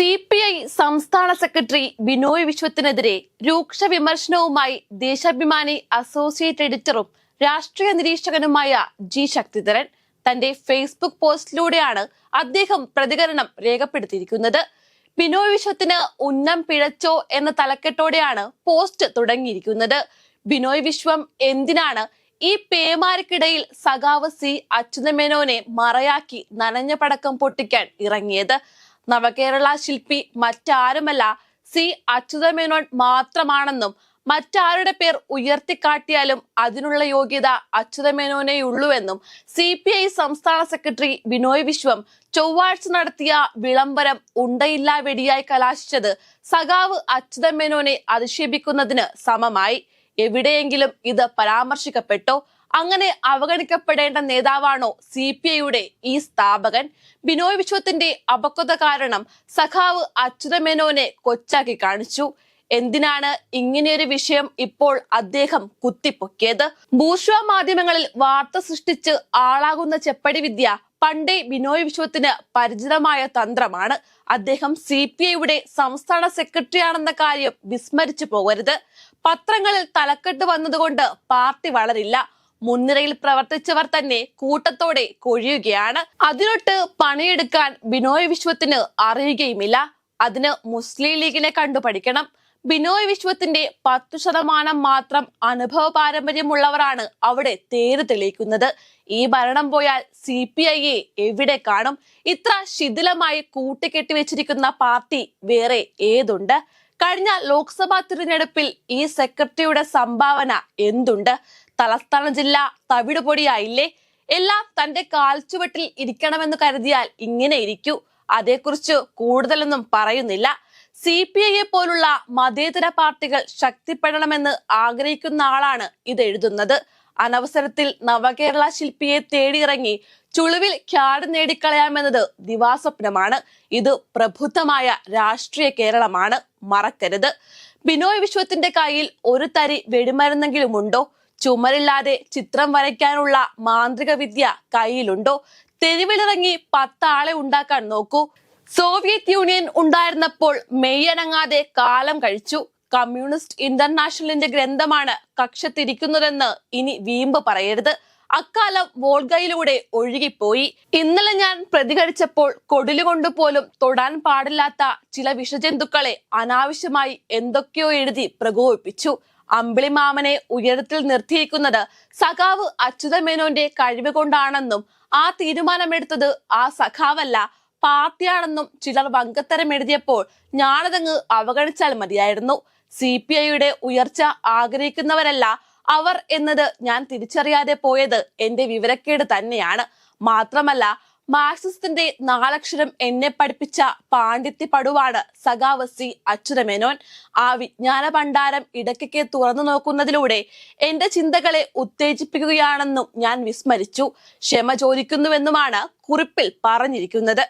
C P I സംസ്ഥാന secretary Binoy വിശ്വത്തിനെതിരെ രൂക്ഷ വിമർശനവുമായി ദേശാഭിമാനി അസോസിയേറ്റ് എഡിറ്ററും രാഷ്ട്രീയ നിരീക്ഷകനുമായ ജി ശക്തിധരൻ തന്റെ ഫേസ്ബുക്ക് പോസ്റ്റിലൂടെയാണ് അദ്ദേഹം പ്രതികരണം രേഖപ്പെടുത്തിയിരിക്കുന്നത്. ബിനോയ് വിശ്വത്തിന് ഉന്നം പിഴച്ചോ എന്ന തലക്കെട്ടോടെയാണ് പോസ്റ്റ് തുടങ്ങിയിരിക്കുന്നത്. ബിനോയ് വിശ്വം എന്തിനാണ് ഈ പേമാരിക്കിടയിൽ സഖാവ് സി അച്യുതമേനോനെ മറയാക്കി നനഞ്ഞ പടക്കം പൊട്ടിക്കാൻ ഇറങ്ങിയത്? നവകേരള ശില്പി മറ്റാരുമല്ല സി അച്യുതമേനോൻ മാത്രമാണെന്നും മറ്റാരുടെ പേർ ഉയർത്തിക്കാട്ടിയാലും അതിനുള്ള യോഗ്യത അച്യുതമേനോനെയുള്ളൂവെന്നും സി പി ഐ സംസ്ഥാന സെക്രട്ടറി ബിനോയ് വിശ്വം ചൊവ്വാഴ്ച നടത്തിയ വിളംബരം ഉണ്ടയില്ലാ വെടിയായി കലാശിച്ചത് സഖാവ് അച്യുതമേനോനെ അധിക്ഷേപിക്കുന്നതിന് സമമായി. എവിടെയെങ്കിലും ഇത് പരാമർശിക്കപ്പെട്ടോ? അങ്ങനെ അവഗണിക്കപ്പെടേണ്ട നേതാവാണോ സി പി ഐയുടെ ഈ സ്ഥാപകൻ? ബിനോയ് വിശ്വത്തിന്റെ അപക്വത കാരണം സഖാവ് അച്യുതമേനോനെ കൊച്ചാക്കി കാണിച്ചു. എന്തിനാണ് ഇങ്ങനെയൊരു വിഷയം ഇപ്പോൾ അദ്ദേഹം കുത്തിപ്പൊക്കിയത്? ഭൂഷ്വ മാധ്യമങ്ങളിൽ വാർത്ത സൃഷ്ടിച്ച് ആളാകുന്ന ചെപ്പടി വിദ്യ പണ്ടേ ബിനോയ് വിശ്വത്തിന് പരിചിതമായ തന്ത്രമാണ്. അദ്ദേഹം സി പി ഐയുടെ സംസ്ഥാന സെക്രട്ടറി ആണെന്ന കാര്യം വിസ്മരിച്ചു പോകരുത്. പത്രങ്ങളിൽ തലക്കെട്ട് വന്നതുകൊണ്ട് പാർട്ടി വളരില്ല. മുൻനിരയിൽ പ്രവർത്തിച്ചവർ തന്നെ കൂട്ടത്തോടെ കൊഴിയുകയാണ്. അതിനൊട്ട് പണിയെടുക്കാൻ ബിനോയ് വിശ്വത്തിന് അറിയുകയുമില്ല. അതിന് മുസ്ലിം ലീഗിനെ കണ്ടു പഠിക്കണം ബിനോയ് വിശ്വത്തിന്റെ പത്തു ശതമാനം മാത്രം അനുഭവ പാരമ്പര്യമുള്ളവരാണ് അവിടെ തേര് തെളിയിക്കുന്നത്. ഈ ഭരണം പോയാൽ സി പി ഐയെ എവിടെ കാണും? ഇത്ര ശിഥിലമായി കൂട്ടിക്കെട്ടി വെച്ചിരിക്കുന്ന പാർട്ടി വേറെ ഏതുണ്ട്? കഴിഞ്ഞ ലോക്സഭാ തിരഞ്ഞെടുപ്പിൽ ഈ സെക്രട്ടറിയുടെ സംഭാവന എന്തുണ്ട്? തലസ്ഥാന ജില്ല തവിടുപൊടിയായില്ലേ? എല്ലാം തന്റെ കാൽച്ചുവട്ടിൽ ഇരിക്കണമെന്ന് കരുതിയാൽ ഇങ്ങനെ ഇരിക്കൂ. അതേക്കുറിച്ച് കൂടുതലൊന്നും പറയുന്നില്ല. സി പി ഐയെ പോലുള്ള മതേതര പാർട്ടികൾ ശക്തിപ്പെടണമെന്ന് ആഗ്രഹിക്കുന്ന ആളാണ് ഇത് എഴുതുന്നത്. അനവസരത്തിൽ നവകേരള ശില്പിയെ തേടിയിറങ്ങി ചുളിവിൽ ക്യാഡ് നേടിക്കളയാമെന്നത് ദിവാസ്വപ്നമാണ്. ഇത് പ്രബുദ്ധമായ രാഷ്ട്രീയ കേരളമാണ്. മറക്കരുത്. ബിനോയ് വിശ്വത്തിന്റെ കയ്യിൽ ഒരു തരി വെടിമരുന്നെങ്കിലും ഉണ്ടോ? ചുമരില്ലാതെ ചിത്രം വരയ്ക്കാനുള്ള മാന്ത്രിക വിദ്യ കയ്യിലുണ്ടോ? തെരുവിലിറങ്ങി പത്താളെ ഉണ്ടാക്കാൻ നോക്കൂ. സോവിയറ്റ് യൂണിയൻ ഉണ്ടായിരുന്നപ്പോൾ മെയ്യനങ്ങാതെ കാലം കഴിച്ചു. കമ്മ്യൂണിസ്റ്റ് ഇന്റർനാഷണലിന്റെ ഗ്രന്ഥമാണ് കക്ഷത്തിരിക്കുന്നതെന്ന് ഇനി വീമ്പ് പറയരുത്. അക്കാലം വോൾഗയിലൂടെ ഒഴുകിപ്പോയി. ഇന്നലെ ഞാൻ പ്രതികരിച്ചപ്പോൾ കൊടിലുകൊണ്ട് പോലും തൊടാൻ പാടില്ലാത്ത ചില വിഷജന്തുക്കളെ അനാവശ്യമായി എന്തൊക്കെയോ എഴുതി പ്രകോപിപ്പിച്ചു. അമ്പിളിമാമനെ ഉയരത്തിൽ നിർത്തിയിരിക്കുന്നത് സഖാവ് അച്യുതമേനോന്റെ കഴിവ് കൊണ്ടാണെന്നും ആ തീരുമാനമെടുത്തത് ആ സഖാവല്ല പാർട്ടിയാണെന്നും ചിലർ വങ്കത്തരം എഴുതിയപ്പോൾ ഞാനതങ്ങ് അവഗണിച്ചാൽ മതിയായിരുന്നു. സി പി ഐയുടെ ഉയർച്ച ആഗ്രഹിക്കുന്നവരല്ല അവർ എന്നത് ഞാൻ തിരിച്ചറിയാതെ പോയത് എന്റെ വിവരക്കേട് തന്നെയാണ്. മാത്രമല്ല മാർക്സിസത്തിന്റെ നാലക്ഷരം എന്നെ പഠിപ്പിച്ച പാണ്ഡിത്യ പടുവാണ് സഖാവ് സി അച്യുതമേനോൻ. ആ വിജ്ഞാന ഭണ്ഡാരം ഇടയ്ക്കൊക്കെ തുറന്നു നോക്കുന്നതിലൂടെ എന്റെ ചിന്തകളെ ഉത്തേജിപ്പിക്കുകയാണെന്നും ഞാൻ വിസ്മരിച്ചു. ക്ഷമ ചോദിക്കുന്നുവെന്നുമാണ് കുറിപ്പിൽ പറഞ്ഞിരിക്കുന്നത്.